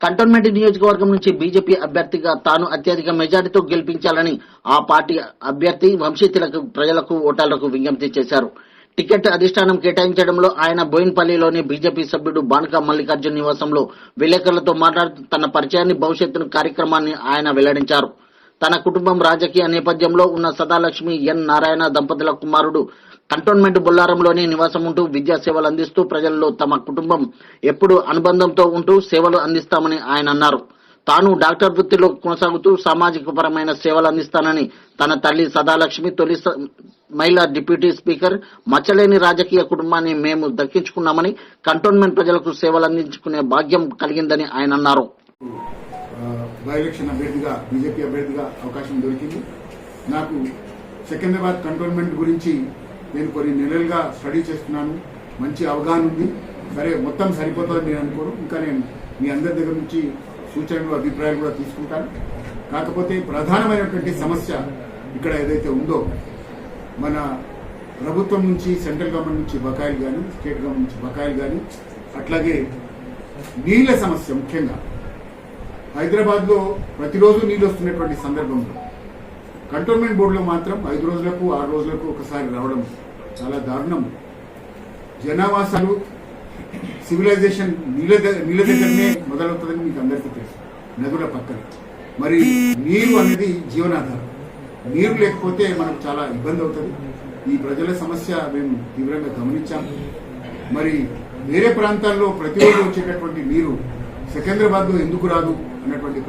Cantonment నియోజకవర్గం నుంచి BJP అభ్యర్థిగా తాను అత్యధిక మెజారిటీతో గెలిపించాలని ఆ పార్టీ అభ్యర్థి వంశీతులకు ప్రజలకు ఓటర్లకు విజ్ఞప్తి చేశారు. టికెట్ అధిష్టానం కేటాయించడంలో ఆయన బోయిన్పల్లిలోని బీజేపీ సభ్యుడు బానక మల్లికార్జున్ నివాసంలో విలేకరులతో మాట్లాడుతూ తన పరిచయాన్ని భవిష్యత్తును కార్యక్రమాన్ని ఆయన వెల్లడించారు. తన కుటుంబం రాజకీయ నేపథ్యంలో ఉన్న సదాలక్ష్మి ఎన్ నారాయణ దంపతుల కుమారుడు కంటోన్మెంట్ బొల్లారంలోనే నివాసం ఉంటూ విద్యా సేవలు అందిస్తూ ప్రజల్లో తమ కుటుంబం ఎప్పుడు అనుబంధంతో ఉంటూ సేవలు అందిస్తామని ఆయన అన్నారు. తాను డాక్టర్ వృత్తిలో కొనసాగుతూ సామాజిక పరమైన సేవలు అందిస్తానని తన తల్లి సదాలక్ష్మి తొలి మహిళా డిప్యూటీ స్పీకర్ మచ్చలేని రాజకీయ కుటుంబాన్ని మేము దక్కించుకున్నామని కంటోన్మెంట్ ప్రజలకు సేవలు అందించుకునే భాగ్యం కలిగిందని ఆయన అన్నారు. బై ఎలక్షన్ అభ్యర్థిగా బీజేపీ అభ్యర్థిగా అవకాశం దొరికింది. నాకు సికింద్రాబాద్ కంటోన్మెంట్ గురించి నేను కొన్ని నెలలుగా స్టడీ చేస్తున్నాను. మంచి అవగాహన ఉంది. సరే మొత్తం సరిపోతుందని నేను అనుకోను. ఇంకా నేను మీ అందరి దగ్గర నుంచి సూచనలు అభిప్రాయాలు కూడా తీసుకుంటాను. కాకపోతే ప్రధానమైనటువంటి సమస్య ఇక్కడ ఏదైతే ఉందో మన ప్రభుత్వం నుంచి సెంట్రల్ గవర్నమెంట్ నుంచి బకాయిలు కానీ స్టేట్ గవర్నమెంట్ నుంచి బకాయిలు కానీ అట్లాగే నీళ్ళ సమస్య ముఖ్యంగా హైదరాబాద్లో ప్రతిరోజు నీళ్ళు వస్తున్నటువంటి సందర్భంలో కంటోన్మెంట్ బోర్డులో మాత్రం ఐదు రోజులకు ఆరు రోజులకు ఒకసారి రావడం చాలా దారుణం. జనావాసాలు సివిలైజేషన్ నీళ్ళ నీళ్ళ దగ్గరనే మొదలవుతుందని మీకు అందరికీ తెలుసు. నదుల పక్కన. మరి నీరు అనేది జీవనాధారం. నీరు లేకపోతే మనకు చాలా ఇబ్బంది అవుతుంది. ఈ ప్రజల సమస్య మేము తీవ్రంగా గమనించాం. మరి వేరే ప్రాంతాల్లో ప్రతిరోజు వచ్చేటటువంటి నీరు సికింద్రాబాద్ ఎందుకు రాదు అనేటువంటి